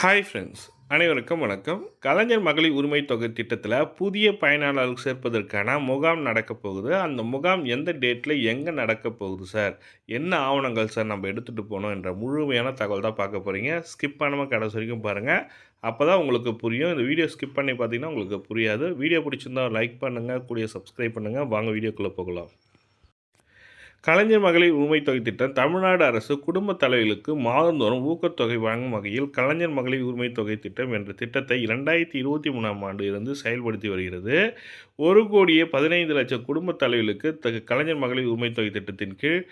Hi friends அனைவருக்கும் வணக்கம். கலைஞர் மகளிர் உரிமை தொகை திட்டத்தில் புதிய பயனாளர்கள் சேர்ப்பதற்கான முகாம் நடக்க போகுது. அந்த முகாம் எந்த டேட்டில் எங்கே நடக்க போகுது சார் என்ன ஆவணங்கள் சார் நம்ம எடுத்துகிட்டு போகணும் என்ற முழுமையான தகவல் தான் பார்க்க போகிறீங்க ஸ்கிப் பண்ணாமல் கடைசி வரைக்கும் பாருங்கள் அப்போ தான் உங்களுக்கு புரியும். இந்த வீடியோ ஸ்கிப் பண்ணி பார்த்தீங்கன்னா உங்களுக்கு புரியாது. வீடியோ பிடிச்சிருந்தா லைக் பண்ணுங்கள் கூடிய சப்ஸ்கிரைப் பண்ணுங்கள் வாங்க வீடியோக்குள்ளே போகலாம். கலைஞர் மகளிர் உரிமை தொகை திட்டம் தமிழ்நாடு அரசு குடும்ப தலைவர்களுக்கு மாதந்தோறும் ஊக்கத்தொகை வழங்கும் வகையில் கலைஞர் மகளிர் உரிமை தொகை திட்டம் என்ற திட்டத்தை இரண்டாயிரத்தி இருபத்தி மூணாம் ஆண்டு இருந்து செயல்படுத்தி வருகிறது. ஒரு கோடியே பதினைந்து லட்சம் குடும்ப தலைவர்களுக்கு கலைஞர் மகளிர் உரிமை தொகை திட்டத்தின் கீழ்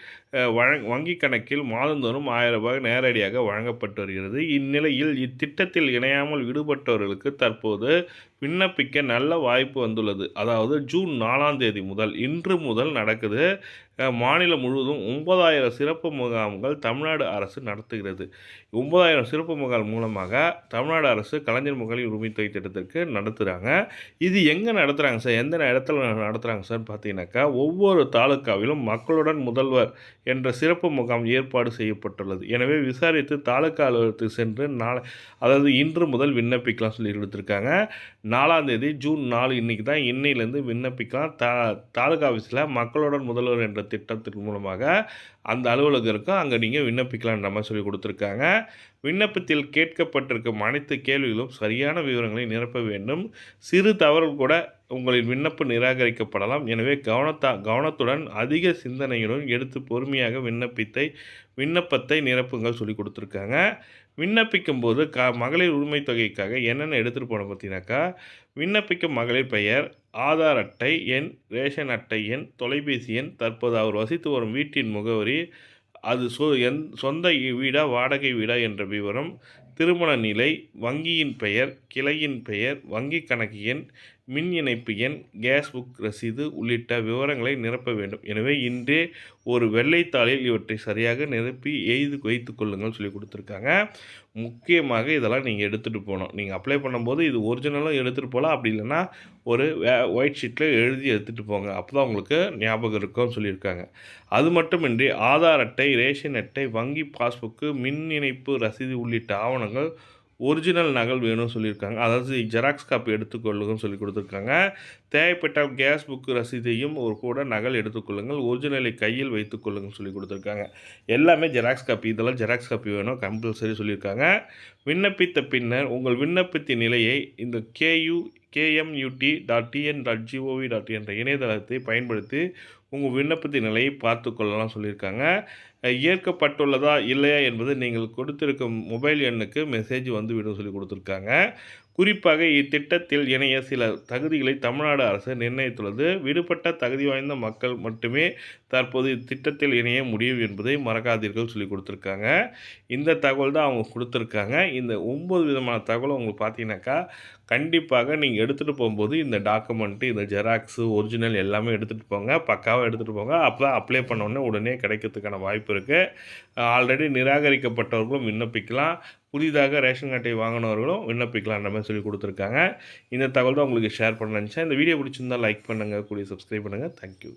வழங் வங்கி கணக்கில் மாதந்தோறும் ஆயிரம் ரூபாய் நேரடியாக வழங்கப்பட்டு வருகிறது. இந்நிலையில் இத்திட்டத்தில் இணையாமல் விடுபட்டவர்களுக்கு தற்போது விண்ணப்பிக்க நல்ல வாய்ப்பு வந்துள்ளது. அதாவது ஜூன் நாலாம் தேதி முதல் இன்று முதல் நடக்குது. மாநிலம் முழுவதும் ஒன்பதாயிரம் சிறப்பு முகாம்கள் தமிழ்நாடு அரசு நடத்துகிறது. ஒன்பதாயிரம் சிறப்பு முகாம் மூலமாக தமிழ்நாடு அரசு கலைஞர் மகளிர் உரிமை தொகை திட்டத்திற்கு நடத்துகிறாங்க இது எங்கே நடத்துகிறாங்க சார்? எந்த இடத்துல நடத்துகிறாங்க சார் பார்த்தீங்கன்னாக்கா ஒவ்வொரு தாலுக்காவிலும் மக்களுடன் முதல்வர் என்ற சிறப்பு முகாம் ஏற்பாடு செய்யப்பட்டுள்ளது. எனவே விசாரித்து தாலுக்கா அலுவலகத்துக்கு சென்று நாளை அதாவது இன்று முதல் விண்ணப்பிக்கலாம் சொல்லி கொடுத்துருக்காங்க நாலாம் தேதி ஜூன் நாலு இன்றைக்கி தான் இன்னையிலேருந்து விண்ணப்பிக்கலாம். தா தாலுகா ஆஃபீஸில் மக்களுடன் முதல்வர் என்ற திட்டத்தின் மூலமாக அந்த அலுவலகம் இருக்கும் அங்கே நீங்கள் விண்ணப்பிக்கலான்ற மாதிரி சொல்லி கொடுத்துருக்காங்க. விண்ணப்பத்தில் கேட்கப்பட்டிருக்கும் அனைத்து கேள்விகளும் சரியான விவரங்களை நிரப்ப வேண்டும். சிறு தவறுகள் கூட உங்களின் விண்ணப்பம் நிராகரிக்கப்படலாம். எனவே கவனத்தா கவனத்துடன் அதிக சிந்தனையுடன் எடுத்து பொறுமையாக விண்ணப்பித்தை விண்ணப்பத்தை நிரப்புங்கள் சொல்லி கொடுத்துருக்காங்க. விண்ணப்பிக்கும் போது க மகளிர் உரிமை தொகைக்காக என்னென்ன எடுத்துகிட்டு போன பார்த்தீங்கன்னாக்கா விண்ணப்பிக்கும் மகளிர் பெயர் ஆதார் அட்டை எண் ரேஷன் அட்டை எண் தொலைபேசி எண் தற்போது அவர் வசித்து வரும் வீட்டின் முகவரி அது சொ எந் சொந்த வீடா வாடகை வீடா என்ற விவரம் திருமண நிலை வங்கியின் பெயர் கிளையின் பெயர் வங்கி கணக்கு எண் மின் இணைப்பு எண் கேஸ் புக் ரசீது உள்ளிட்ட விவரங்களை நிரப்ப வேண்டும். எனவே இன்றே ஒரு வெள்ளைத்தாளில் இவற்றை சரியாக நிரப்பி எய்து வைத்து கொள்ளுங்கள் சொல்லி கொடுத்துருக்காங்க. முக்கியமாக இதெல்லாம் நீங்கள் எடுத்துகிட்டு போகணும். நீங்கள் அப்ளை பண்ணும்போது இது ஒரிஜினலும் எடுத்துகிட்டு போகலாம். அப்படி இல்லைன்னா ஒரு வே ஒயிட் ஷீட்டில் எழுதி எடுத்துகிட்டு போங்க. அப்போ தான் உங்களுக்கு ஞாபகம் இருக்கும்னு சொல்லியிருக்காங்க. அது மட்டுமின்றி ஆதார் அட்டை ரேஷன் அட்டை வங்கி பாஸ்புக்கு மின் இணைப்பு ரசீது உள்ளிட்ட ஆவணங்கள் ஒரிஜினல் நகல் வேணும்னு சொல்லியிருக்காங்க. அதாவது ஜெராக்ஸ் காப்பி எடுத்துக்கொள்ளுங்கன்னு சொல்லி கொடுத்துருக்காங்க. தேவைப்பட்டால் கேஸ் புக்கு ரசீதையும் ஒரு கூட நகல் எடுத்துக்கொள்ளுங்கள். ஒரிஜினலை கையில் வைத்துக்கொள்ளுங்கன்னு சொல்லி கொடுத்துருக்காங்க. எல்லாமே ஜெராக்ஸ் காப்பி இதெல்லாம் ஜெராக்ஸ் காப்பி வேணும். கம்பல்சரி சொல்லியிருக்காங்க. விண்ணப்பித்த பின்னர் உங்கள் விண்ணப்பத்தின் நிலையை இந்த K U K M U T dot T N dot G O V dot என்ற இணையதளத்தை பயன்படுத்தி உங்கள் விண்ணப்பத்தின் நிலையை பார்த்து கொள்ளலாம் சொல்லியிருக்காங்க ஏற்கப்பட்டுள்ளதா இல்லையா என்பது நீங்கள் கொடுத்திருக்கும் மொபைல் எண்ணுக்கு மெசேஜ் வந்து விடும் சொல்லி கொடுத்துருக்காங்க. குறிப்பாக இத்திட்டத்தில் இணைய சில தகுதிகளை தமிழ்நாடு அரசு நிர்ணயித்துள்ளது. விடுபட்ட தகுதி வாய்ந்த மக்கள் மட்டுமே தற்போது இத்திட்டத்தில் இணைய முடியும் என்பதை மறக்காதீர்கள் சொல்லி கொடுத்துருக்காங்க. இந்த தகவல் தான் அவங்க கொடுத்துருக்காங்க. இந்த ஒம்பது விதமான தகவல் உங்களுக்கு பார்த்தீங்கன்னாக்கா கண்டிப்பாக நீங்கள் எடுத்துகிட்டு போகும்போது இந்த டாக்குமெண்ட்டு இந்த ஜெராக்ஸு ஒரிஜினல் எல்லாமே எடுத்துகிட்டு போங்க. பக்காவாக எடுத்துகிட்டு போங்க. அப்போ அப்ளை பண்ணோடனே உடனே கிடைக்கிறதுக்கான வாய்ப்பு இருக்குது ஆல்ரெடி நிராகரிக்கப்பட்டவர்களும் விண்ணப்பிக்கலாம். புதிதாக ரேஷன் கார்டை வாங்கினவர்களும் விண்ணப்பிக்கலான்ற மாதிரி சொல்லி கொடுத்துருக்காங்க. இந்த தகவல் தான் உங்களுக்கு ஷேர் பண்ண நினச்சேன். இந்த வீடியோ பிடிச்சிருந்தால் லைக் பண்ணுங்கள் கூடிய சப்ஸ்கிரைப் பண்ணுங்கள் தேங்க்யூ